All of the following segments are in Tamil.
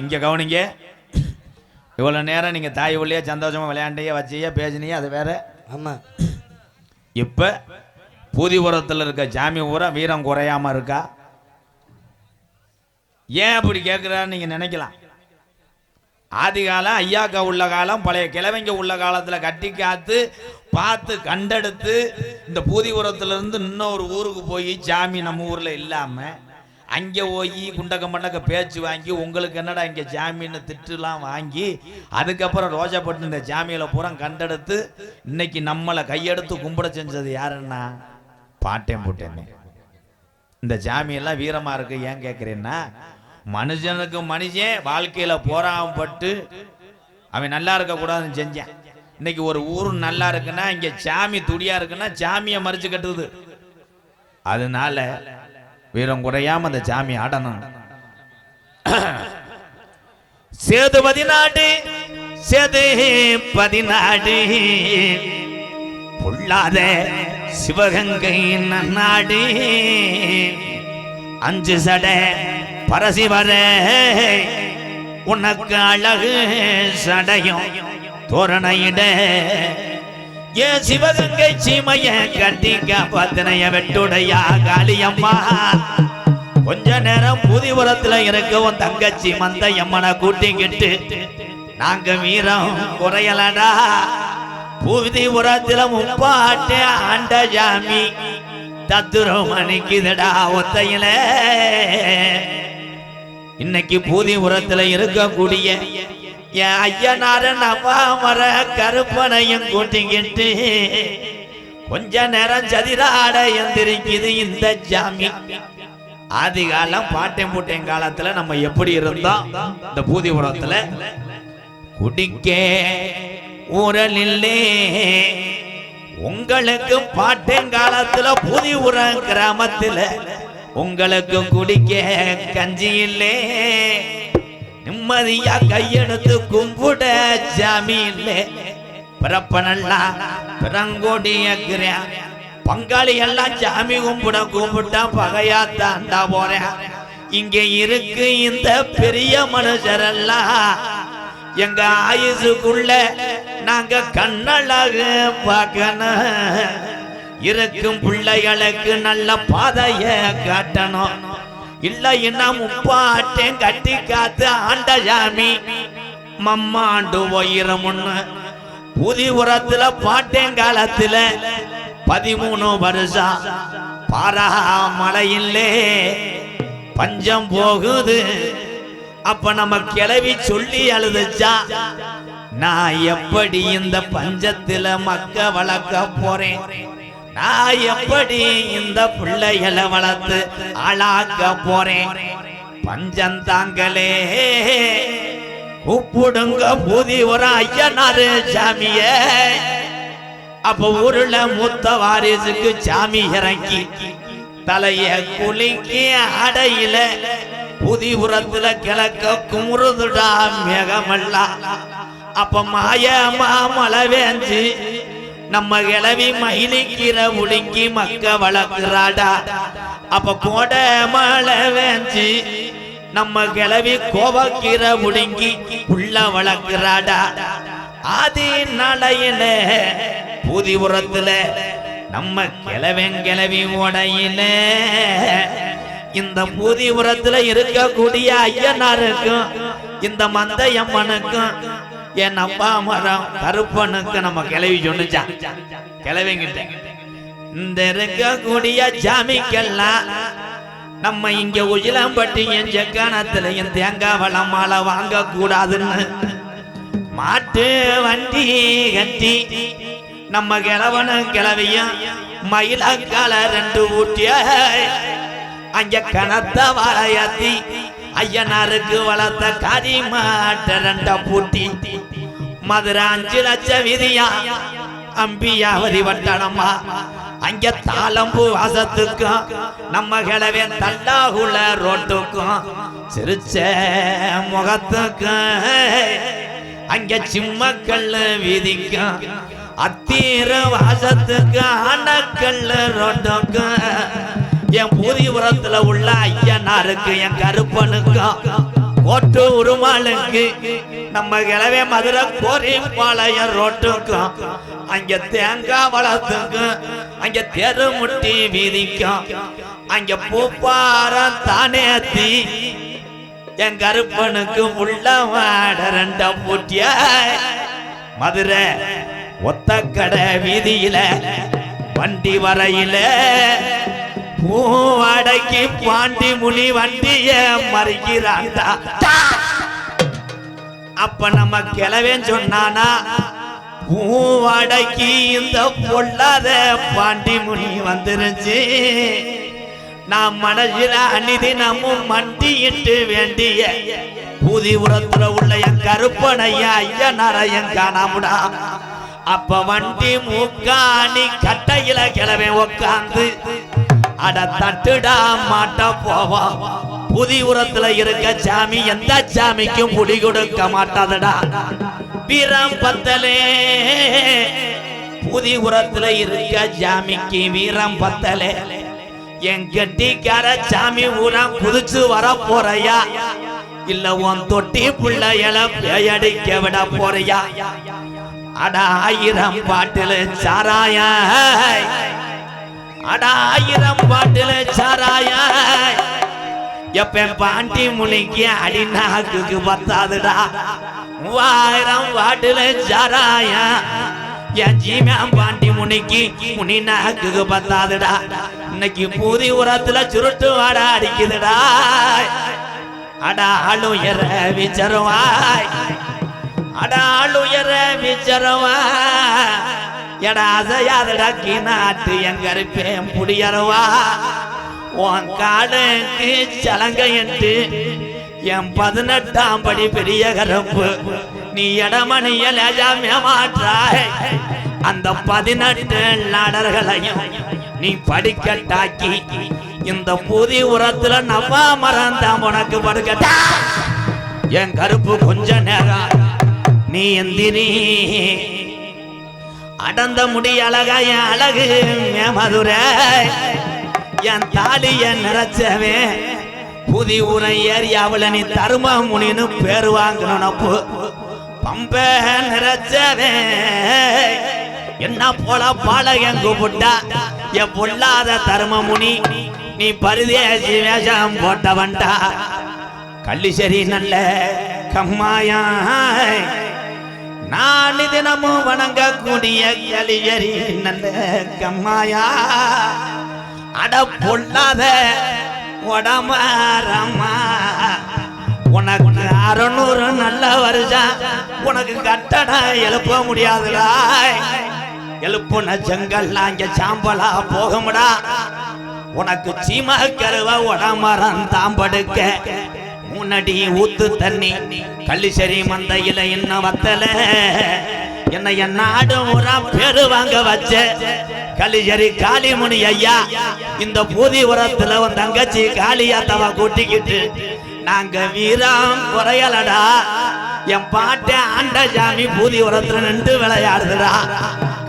இங்கே கவனிங்க. இவ்வளோ நேரம் நீங்கள் தாய் உள்ளே சந்தோஷமாக விளையாண்டிய வச்சிய பேசினிய அது வேற. ஆமா. இப்போ பூதிபுரத்தில் இருக்க ஜாமி ஊரா வீரம் குறையாம இருக்கா? ஏன் அப்படி கேட்குறான்னு நீங்கள் நினைக்கலாம். ஆதி காலம் ஐயாக்கா உள்ள காலம் பழைய கிழவைங்க உள்ள காலத்தில் கட்டி காத்து பார்த்து கண்டெடுத்து இந்த பூதிபுரத்துலேருந்து இன்னொரு ஊருக்கு போய் ஜாமி நம்ம ஊரில் இல்லாமல் அங்கே போய் குண்டக்க பண்ணக்க பேச்சு வாங்கி உங்களுக்கு என்னடா இங்கே ஜாமீன்னு திட்டுலாம் வாங்கி அதுக்கப்புறம் ரோஜாப்பட்டு இந்த ஜாமியில் பூரா கண்டெடுத்து இன்னைக்கு நம்மளை கையெடுத்து கும்பிட செஞ்சது யாருன்னா? பாட்டேன் போட்டேன்னு. இந்த ஜாமியெல்லாம் வீரமாக இருக்கு ஏன் கேட்குறேன்னா மனுஷனுக்கு மனுஷன் வாழ்க்கையில் போராமப்பட்டு அவன் நல்லா இருக்கக்கூடாதுன்னு செஞ்சேன். இன்னைக்கு ஒரு ஊர் நல்லா இருக்குன்னா இங்கே சாமி துடியா இருக்குன்னா சாமியை மறைச்சு கட்டுது. அதனால வீரம் குறையாம அந்த ஜாமி ஆடணும். சேது பதினாடு சேது பதினாடு. பொல்லாத சிவகங்கை நன்னாடு. அஞ்சு சட பரசிவர உனக்கு அழகு சடையும் தோரணையிட. ஏன் சிவகங்கை சீமைய கட்டிக்க பத்தினைய வெட்டுடையா காளியம்மா. கொஞ்ச நேரம் புதிபுரத்துல இருக்கவும் உன் தங்கச்சி மந்தையம்மனை கூட்டிக்கிட்டு. நாங்க வீரம் குறையலடா. புதிபுரத்துல முப்பாட்டு ஆண்ட ஜாமி. தத்துரம் அணிக்குதடா ஒத்தையில. இன்னைக்கு பூதிபுரத்துல இருக்கக்கூடிய என் ஐயனாரன் அப்பா மர கருப்பனையும் கூட்டிக்கிட்டு கொஞ்ச நேரம் சதிராட எந்திரிக்குது இந்த ஜாமி. ஆதி காலம் பாட்டையும் பூட்டையும் காலத்துல நம்ம எப்படி இருந்தோம்? இந்த பூதிபுரத்துல குடிக்க ஊரலில்லே உங்களுக்கு பூதி புதிவுரம் கிராமத்துல உங்களுக்கு குடிக்க கஞ்சி இல்லே. நிம்மதியா கையெடுத்து கும்பிட சாமி இல்லே பிறப்பனெல்லாம் பிறங்கோடியக்கிறேன். பங்காளி எல்லாம் சாமி கும்பிட கும்பிட்டா பகையா தாண்டா போறேன். இங்க இருக்கு இந்த பெரிய மனுஷரெல்லாம் எங்க ஆயுசுக்குள்ள நாங்க கண்ணழகு பார்க்கணும். இருக்கும் பிள்ளைகளுக்கு நல்ல பாதைய காட்டணும். இல்லைன்னா முப்பாட்டேன் கட்டி காத்து ஆண்ட சாமி மம்மாண்டு உயிரமுன்னு புதி உரத்துல பாட்டேங்காலத்துல பதிமூணு வருஷம் பாராமலையில்லே பஞ்சம் போகுது. அப்ப நம்ம கிளவி சொல்லி அழுதுச்சா? நான் எப்படி இந்த பஞ்சத்துல மக்க வளர்க்க போறேன்? நான் எப்படி இந்த பிள்ளைகளை வளர்த்து ஆளாக்க போறேன்? பஞ்சம் தாங்களே. கூப்பிடுங்க பூதி ஒரு ஐயனாரு சாமிய. அப்ப ஊருல மூத்த வாரிசுக்கு சாமி இறங்கி தலைய குலுக்கி அடையில புதிபுரத்துல கிழக்க குமுறுதுடா மேகமல்லா அப்ப மாய மழை வேஞ்சு நம்ம கிளவி மயிலிக்கிற உடுங்கி மக்க வளர்க்குறாடா. அப்ப கோட மழை வேஞ்சு நம்ம கிளவி கோவக்கிற உடுங்கி உள்ள வளர்க்குறாடா. ஆதி நடையில புதிபுரத்துல நம்ம கிளவன் கிளவி உடையில இந்த பூதி உரத்துல இருக்கக்கூடிய ஐயனாருக்கும் இந்த மந்தையம்மனுக்கும் என் அப்பா மரம் கருப்பனுக்கு நம்ம கிளவி சொன்னுச்சான் கிளவிங்கிட்ட இந்த இருக்கக்கூடிய ஜாமிக்கெல்லாம் நம்ம இங்க உஜிலாம்பட்டியும் ஜக்கானத்திலையும் தேங்காய் வளம் மாலை வாங்க கூடாதுன்னு மாட்டு வண்டி கட்டி நம்ம கிழவனும் கிளவியும் மயிலக்கால ரெண்டு ஊட்டிய அங்க கனத்த வாழையாத்தி ஐயனாருக்கு வளர்த்த காரி மாட்ட ரெண்ட பூட்டி மதுரை அஞ்சு லட்சம் விதியா அம்பியாவதி வட்டணமா அங்க தாளம்பு வாசத்துக்கும் நம்ம கிளவே தல்லாகுள்ள ரோட்டுக்கும் சிரிச்ச முகத்துக்கும். அங்க சிம்மக்கல்ல வீதிக்கும் அத்தீர வாசத்துக்கு அணக்கல்ல ரோட்டுக்கும். என் பூதிபுரத்துல உள்ள ஐயனாருக்கு என் கருப்பனுக்கும் ஒட்டு உருமாளுக்கு நம்ம கிளவே மதுரை கோரி பாளையம் ரோட்டுக்கும் அங்க தேங்காய் வளத்துக்கும் அங்க தெரு முட்டி வீதிக்கும் அங்க பூப்பாரம் தானேத்தி. என் கருப்பனுக்கு உள்ள வாட ரெண்ட பூட்டிய மதுரை ஒத்தக்கடை வீதியில வண்டி வரையில பூவாடைக்கு பாண்டி முனி வண்டிய மறிக்கிறாண்டா அப்ப நம்ம கிளவேன் சொன்னானா பூவாடைக்கு இந்த பொல்லாத பாண்டி முனி வந்துருச்சு. நான் மனசில அநிதி நம்மும் மண்டியிட்டு வேண்டிய பூதி உரத்துல உள்ள என் கருப்பனையா ஐயனாரையன் காணாமுடா. அப்ப வண்டி மூக்காணி கட்டையில கிளவே உக்காந்து அட தட்டுடா மாட்ட போவா. புதி உரத்துல இருக்க சாமி எந்த சாமிக்கும் முடி கொடுக்க மாட்டாதடா. வீரம் பத்தலே. புதி உரத்துல இருக்க சாமிக்கு வீரம் பத்தலே. என் கட்டிக்கார சாமி ஊரம் குதிச்சு வர போறையா? இல்ல உன் தொட்டி பிள்ளைகள பேயடிக்க விட போறியா? அட ஆயிரம் பாட்டில் சாராய. அடாயிரம் பாட்டில சாராய. எப்ப பாண்டி முனிக்கு அடிநாக்குக்கு பத்தாதுடா. மூவாயிரம் பாட்டில சாராய. என் ஜீமியாம் பாண்டி முனிக்கு முனி நாக்குக்கு பத்தாதுடா. இன்னைக்கு பூதி உரத்துல சுருட்டு வாட அடிக்குதுடா. அட ஆளுயர விச்சருவாய். அட ஆளுயர விச்சருவா எடா அசையாதடா நாட்டு எங்க இருப்பேன் புடியறவா உன் காடுக்கு சலங்க என்று என் பதினெட்டாம் படி பெரிய கருப்பு. நீ இடமணிய லேஜாமே மாற்றாய். அந்த பதினெட்டு நாடர்களையும் நீ படிக்கட்டாக்கி இந்த புதி உரத்துல நவா மறந்தான் உனக்கு படுக்கட்டா? என் கருப்பு கொஞ்ச நேரம் நீ எந்திரி. அடந்த முடி அழகா என் அழகு என் மதுரை. என் தாலிய நிறைச்சவே புதி ஊரை ஏரியாவுல நீ தரும முனின்னு பேர் வாங்கணும் பம்ப நிறைச்சவே. என்ன போல பாலகன் கூப்பிட்டா என் பொல்லாத தரும முனி நீ பரிதேசி வேஷம் போட்டவன்டா. கள்ளிசரி நல்ல கம்மாயா நாலு தினமும் வணங்கக்கூடிய கலியரி நல்ல கம்மாயா. அட பொல்லாத உடமாரம்மா உனக்கு அறநூறு நல்ல வருஷம். உனக்கு கட்டடம் எழுப்ப முடியாதுடா. எழுப்புன ஜங்கல்லாம் இங்க சாம்பலா போகும்டா. உனக்கு சீமா கருவ உடமரம் தாம்படுக்க. முன்னாடி ஊத்து தண்ணி. கள்ளிசரி மந்தையில என்ன வத்தல? என்ன என் நாடு ஊரா பேரு வாங்க வச்ச. கலிஜரி காளிமுனி ஐயா இந்த பூதி உரத்துல உன் தங்கச்சி காளியாத்தவ கூட்டிக்கிட்டு நாங்க வீரம் குறையலடா. என் பாட்ட ஆண்ட சாமி பூதி உரத்துல நின்று விளையாடுதுடா.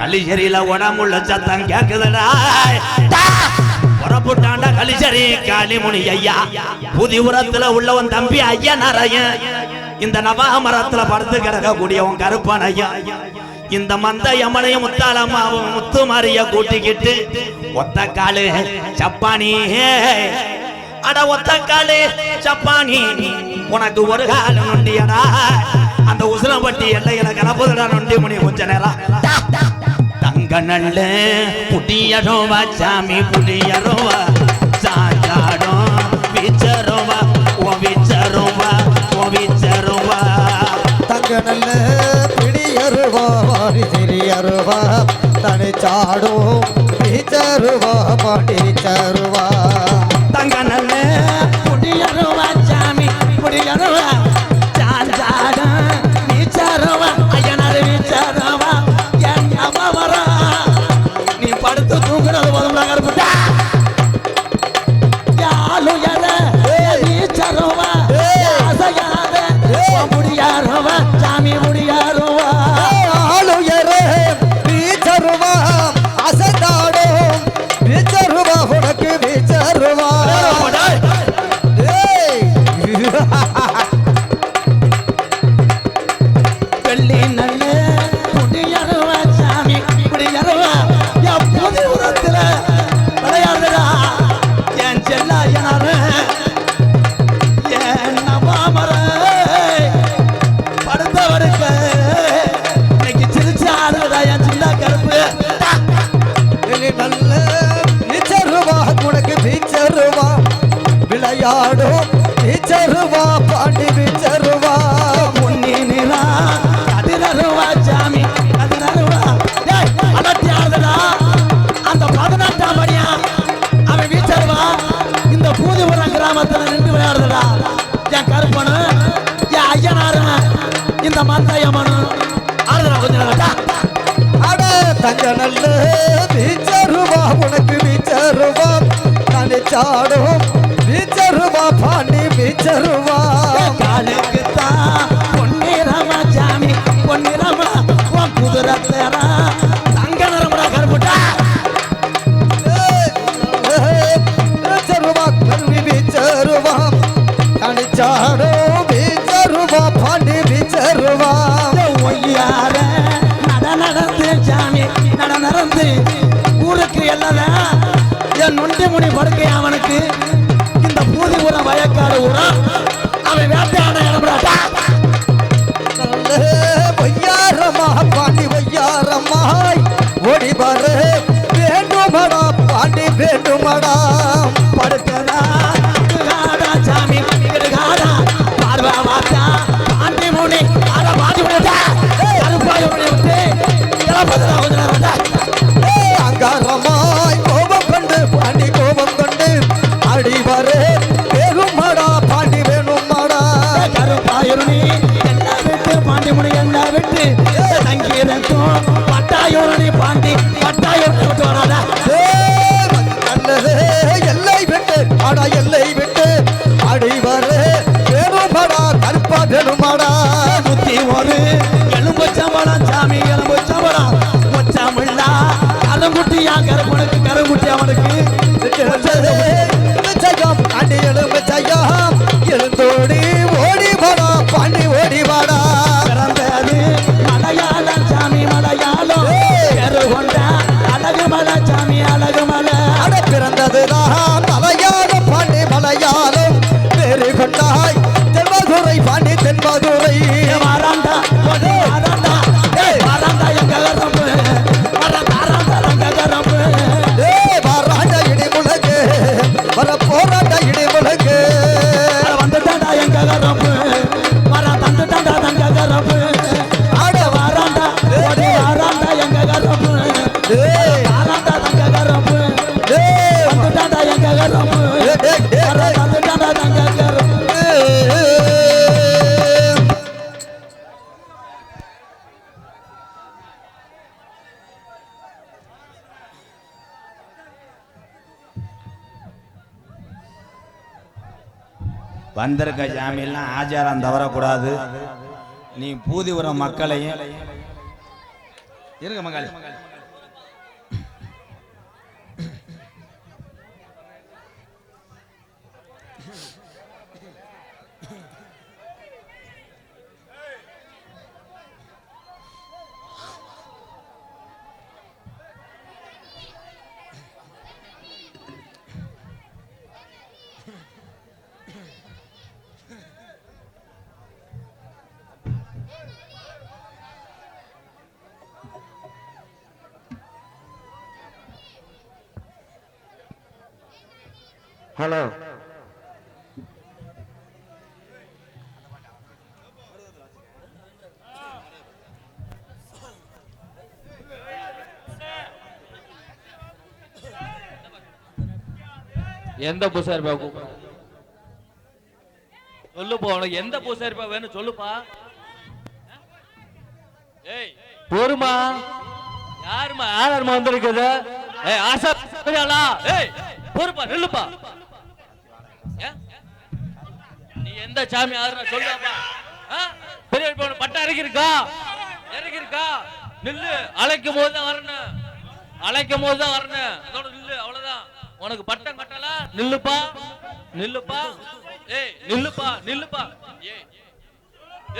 கலிஜரியில உடம்புள்ள சத்தம் கேக்குதுடா. புட்டாண்டா கலிசரி காளிமுனி ஐயா. புதி உரத்துல உள்ளவன் தம்பி ஐயா நரையன் இந்த நவாமரத்துல படுத்து கிடக்க கூடியவன் கருப்பன் ஐயா. இந்த மந்த யமனையும் முத்தாளம்மாவும் முத்துமாரிய கூட்டிக்கிட்டு ஒத்த காலு சப்பானி. அட ஒத்த காலு சப்பானி உனக்கு ஒரு கால நொண்டியடா. அந்த உசுலம்பட்டி எல்லையில கலப்புதடா நொண்டி முனி கொஞ்ச நேரம். தங்க நல்ல புடியரோவா சாமி புடியரோவா சாஞ்சாடும் விச்சரோவா ஓ விச்சரோவா ஓ விச்சரோவா. தங்க நல்ல பிடியருவா வாரி சிறியருவா தனிச்சாடும் பீச்சருவா பாண்டிச்சருவா. தங்க நல்ல புடியரோவா விச்சருவா பாண்டி விச்சருவா பொன்னி நிலா கதிரருவா சாமி கதிரருவா அடத்தி ஆடுதடா அந்த பதினெட்டாம் படியா அவன் வீச்சருவா இந்த பூதிபுரம் கிராமத்தில் நின்று விளையாடுதடா என் கருப்பனு என் ஐயனாருங்க இந்த மந்தாயம்மனு ஆடுதடா கொஞ்சம் நேரம்டா அட தங்க நல்ல வீச்சருவா உனக்கு வீச்சருவா நினைச்சாடும் வீச்சருவா காலுக்கு தான் பொன்னிறமா சாமி பொன்னிறமா உன் குதிரை தேரா தங்க நிறமடா கருப்புட்டா. வீச்சருவா கல்வி வீச்சருவா நினைச்சாடும் வீச்சருவா பாண்டி வீச்சருவா ஒய்யார நட நடந்து சாமி நட நடந்து ஊருக்கு எல்லாம் என் நொண்டி முனி படுக்கை அவனுக்கு. வேண்டுமடா. புத்தி ஒரு சாமி வந்திருக்க ஜாமியெல்லாம் ஆச்சாரம் தவறக்கூடாது நீ பூதிபுரம் மக்களையும் இருங்க மங்காளி ஹலோ எந்த பூசாரிப்பா கூப்பிடுறோம் சொல்லுப்பா உனக்கு எந்த பூசாரிப்பா வேணும் சொல்லுப்பா. ஏய் போருமா யாருமா யாருமா வந்திருக்குது? ஏய் ஆசா பெரியாளா ஏய் பொறுப்பா நில்லுப்பா. எந்த சாமி ஆறுனா சொல்லுப்பா பெரிய பட்டா இறக்கி இருக்கா இறக்கி இருக்கா நில்லு அழைக்கும் போது தான் வரணும் அழைக்கும் போது தான் வரணும் அதோட நில்லு அவ்வளவுதான். உனக்கு பட்டம் கட்டல? நில்லுப்பா. நில்லுப்பா. ஏய் நில்லுப்பா நில்லுப்பா. ஏய்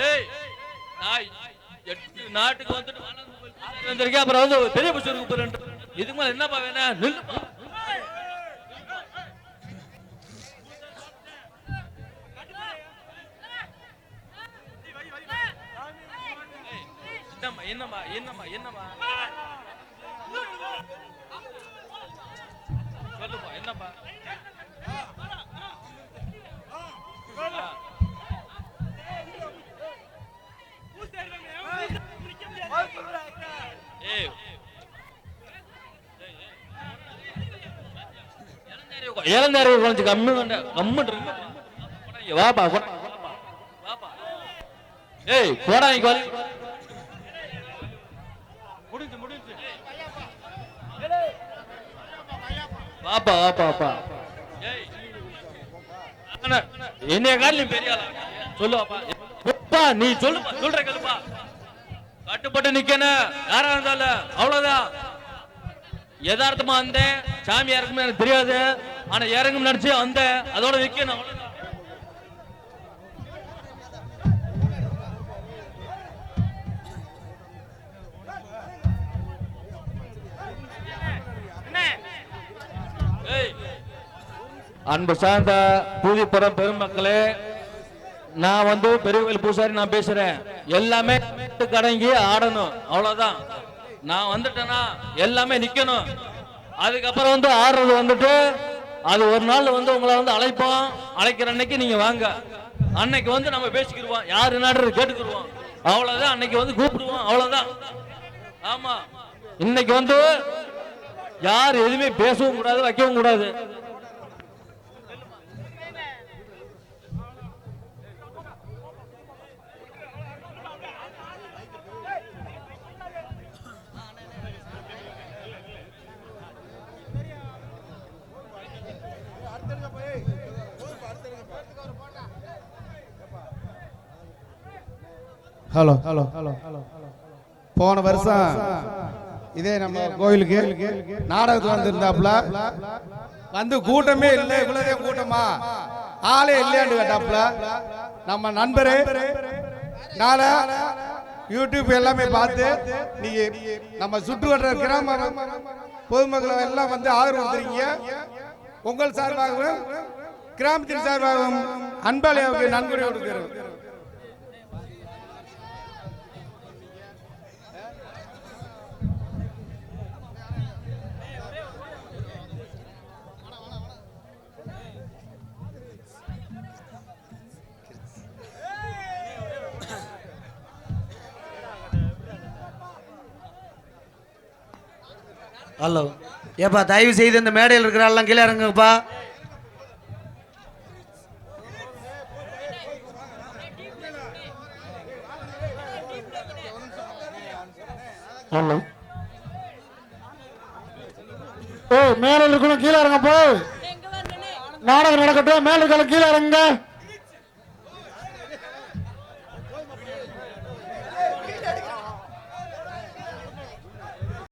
ஏய் நாய் எட்டு நாட்டுக்கு வந்துட்டு வந்திருக்கேன் அப்புறம் வந்து பெரிய புஷருக்கு போறேன் இதுக்கு மேல என்னப்பா வேணும் நில்லுப்பா. என்னம்மா என்னம்மா என்னம்மா? சொல்லுப்பா என்னப்பா ஆ. ஏய் கம்மி கம்மி வாப்பா வாப்பா ஏய் போடா நீ வாப்பா வாப்பா வாப்பா. என்னைய கால் நீ பெரிய சொல்லுவாப்பா நீ சொல்லுப்பா சொல்ற கேளுப்பா. கட்டுப்பட்டு நிக்கணும். யாரா இருந்தாலும் அவ்வளவுதான். யதார்த்தமா வந்தேன். சாமி இறக்கும் எனக்கு தெரியாது. ஆனா இறங்கும் நினைச்சு வந்தேன். அதோட நிக்கணும் அவ்வளவுதான். அன்பு சார்ந்த பூதிப்புறம் பெருமக்களே நான் வந்து பெரியவர்கள் பூசாரி நான் பேசுறேன். எல்லாமே கடங்கி ஆடணும் அவ்வளவுதான். நான் வந்துட்டேன்னா எல்லாமே நிக்கணும். அதுக்கப்புறம் வந்து ஆடுறது வந்துட்டு அது ஒரு நாள் வந்து உங்களை வந்து அழைப்போம். அழைக்கிற அன்னைக்கு நீங்க வாங்க. அன்னைக்கு வந்து நம்ம பேசிக்கிடுவோம். யாரு நாடு கேட்டுக்கிடுவோம். அவ்வளவுதான் அன்னைக்கு வந்து கூப்பிடுவோம் அவ்வளவுதான். ஆமா. இன்னைக்கு வந்து யார் எதுவுமே பேசவும் கூடாது வைக்கவும் கூடாது. ஹலோ ஹலோ ஹலோ போன வருஷம் இதே நம்ம கோயிலுக்கு நாடகத்துக்கு வந்திருந்தாப்புல. வந்து கூட்டமே இல்லை இவ்வளவே கூட்டமா? ஆளே இல்லையான்னு கேட்டாப்புல. நம்ம நண்பரு நாளை யூடியூப் எல்லாமே பார்த்து நீங்க நம்ம சுற்றுவட்டார கிராம பொதுமக்கள் எல்லாம் வந்து ஆதரவு கொடுத்துருக்கீங்க. உங்கள் சார்பாகவும் கிராமத்தின் சார்பாகவும் அன்பாளியாவுக்கு நன்கொடை கொடுக்கிறோம். ஹலோ. ஏப்பா தயவு செய்து இந்த மேடையில் இருக்கிற எல்லாம் கீழே இறங்குங்கப்பா. ஹலோ ஏய் மேல இருக்கணும் கீழே இறங்க போ நாடகம் நடக்கட்டும் மேல இருக்கணும் கீழே இறங்குங்க.